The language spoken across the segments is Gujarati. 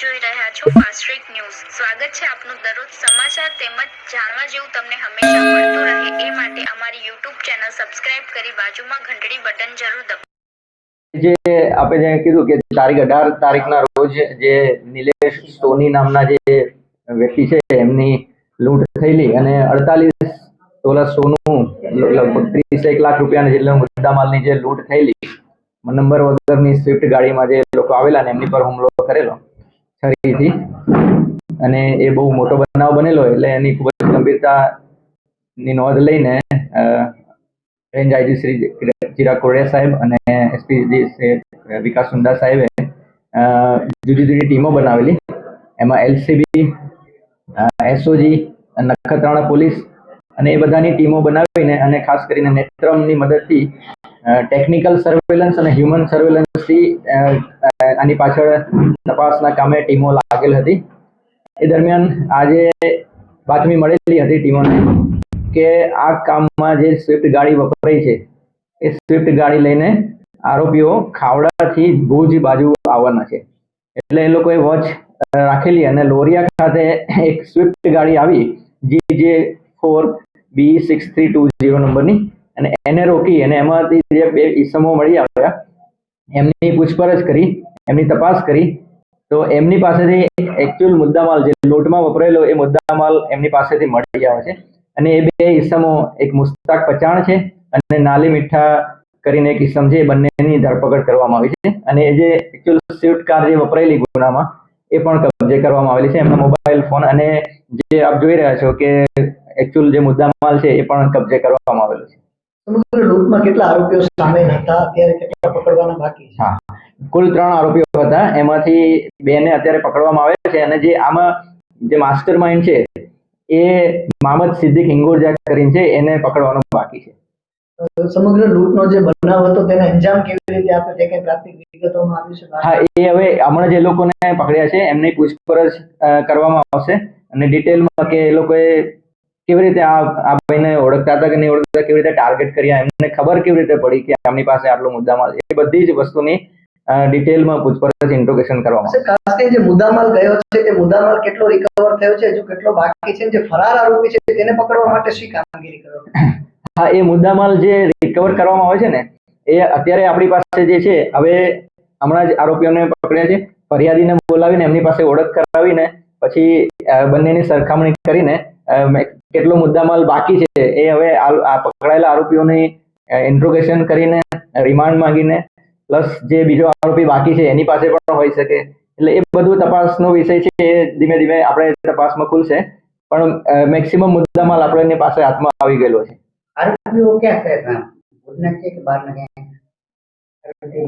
જોઈ રહ્યા છો ફાસ્ટ્રેક ન્યૂઝ સ્વાગત છે આપનું દરરોજ સમાચાર તેમજ જાણવા જેવું તમને હંમેશા મળતું રહે એ માટે અમારી યુટ્યુબ ચેનલ સબસ્ક્રાઇબ કરી બાજુમાં ઘંટડી બટન જરૂર દબાવો. જે આપણે જે કીધું કે તારીખ અઢાર તારીખના રોજ જે નિલેશ સોની નામના જે વ્યક્તિ છે, એમની લૂંટ થયેલી અને અડતાલીસ તોલા સોનું, લગભગ ત્રીસ એક લાખ રૂપિયાના જેટલા મુદ્દામાલની જે લૂંટ થયેલી, નંબર વગરની સ્વિફ્ટ ગાડીમાં જે લોકો આવેલા ને એમની પર હુમલો કરેલો છરીથી અને એ બહુ મોટો બનાવ બનેલો એટલે એની ખૂબ જ ગંભીરતાની નોંધ લઈને રેન્જ આઈજી શ્રી ચિરાગ કોડિયા સાહેબ અને એસપી શ્રી વિકાસ સુંદર સાહેબે જુદી જુદી ટીમો બનાવેલી. એમાં એલસીબી એસઓજી, નખત્રાણા પોલીસ અને એ બધાની ટીમો બનાવીને અને ખાસ કરીને નેત્રમની મદદથી ટેકનિકલ સર્વેલન્સ અને હ્યુમન સર્વેલન્સથી આની પાછળ તપાસના કામે ટીમો લાગેલ હતી. એ દરમિયાન આજે બાતમી મળેલી હતી ટીમોને કે આ કામમાં જે સ્વિફ્ટ ગાડી વપરાઈ છે, એ સ્વિફ્ટ ગાડી લઈને આરોપીઓ ખાવડાથી ભુજ બાજુ આવવાના છે. એટલે એ લોકોએ વોચ રાખેલી અને લોરિયા ખાતે એક સ્વિફ્ટ ગાડી આવી, G J four B six three two zero નંબરની અને એને રોકી અને એમાંથી જે બે ઈસમો મળી આવ્યા, એમની પૂછપરછ કરી, એમની તપાસ કરી. તો એમની પાસેથી એકચ્યુઅલ મુદ્દામાલ જે લૂંટમાં વપરાયેલો એ મુદ્દામાલ એમની પાસેથી મળી આવે છે. અને એ બે ઈસમો, એક મુસ્તાક પચાણ છે અને નાલી મીઠા કરીને એક ઈસમ છે, એ બંનેની ધરપકડ કરવામાં આવી છે. અને એ જે એકચ્યુઅલ સ્વિફ્ટ કાર જે વપરાયેલી ગુનામાં, એ પણ કબજે કરવામાં આવેલી છે. એમના મોબાઈલ ફોન અને જે આપ જોઈ રહ્યા છો કે એકચ્યુઅલ જે મુદ્દામાલ છે, એ પણ કબજે કરવામાં આવેલો છે. સમગ્ર લૂંટમાં કેટલા આરોપીઓ સામે હતા અત્યારે કેટલા પકડવાના બાકી છે? કુલ ત્રણ આરોપીઓ હતા. એમાંથી બેને અત્યારે પકડવામાં આવે છે અને જે આમાં જે માસ્ટર માઇન્ડ છે એ મામદ સિદ્દીક હિંગોરજા કરીને છે એને પકડવાનો બાકી છે. સમગ્ર લૂંટનો જે બનાવ હતો તેને અંજામ કેવી રીતે આપે તે કઈ પ્રાથમિક વિગતોમાં આવ્યું છે? હા એ હવે હમણાં જે લોકોને પકડ્યા છે એમની પૂછપરછ કરવામાં આવશે. અને ડિટેલમાં કે એ લોકોએ કેવી રીતે આ આ ભાઈને ઓળખતા હતા કે નહીં ઓળખતા કેવી રીતે ટાર્ગેટ કર્યા એમને ખબર કેવી રીતે પડી કે આમની પાસે આટલો મુદ્દામાલ? માલ એ બધી જ વસ્તુની ડિટેલમાં પૂછપરછ ઇન્ટ્રોગેશન કરવામાં આવશે ખાસ કરીને જે મુદ્દામાલ ગયો છે તે મુદ્દામાલ કેટલો રિકવર થયો છે હજુ કેટલો બાકી છે જે ફરાર આરોપી છે તેને પકડવા માટે શી કામગીરી કરવામાં હા એ મુદ્દામાલ જે રિકવર કરવામાં આવે છે ને એ અત્યારે આપણી પાસે જે છે હવે હમણાં જ આરોપીઓને પકડ્યા છે ફરિયાદીને બોલાવીને એમની પાસે ઓળખ કરાવીને પછી બંનેની સરખામણી કરીને કેટલો મુદ્દામાલ બાકી છે એ હવે આ પકડાયેલા આરોપીઓની ઇન્ટ્રોગેશન કરીને રિમાન્ડ માંગીને પ્લસ જે બીજો આરોપી બાકી છે એની પાસે પણ હોઈ શકે. એટલે એ બધું તપાસનો વિષય છે એ ધીમે ધીમે આપણે તપાસમાં ખુલશે. પણ મેક્સિમમ મુદ્દામાલ આપણે એની પાસે હાથમાં આવી ગયેલો છે. આરોપીઓ ક્યાં છે કે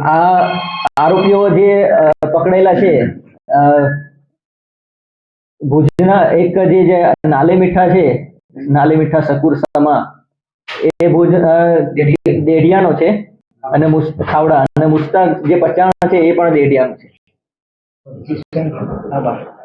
આ આરોપીઓ જે પકડેલા છે ભુજના એક જે જે નાલે મીઠા છે, નાલે મીઠા શકુર સમા એ ભુજ દેડિયાનો છે અને ખાવડા અને મુસ્તાક જે પચાણ છે એ પણ દેઢિયાનો છે. આભાર.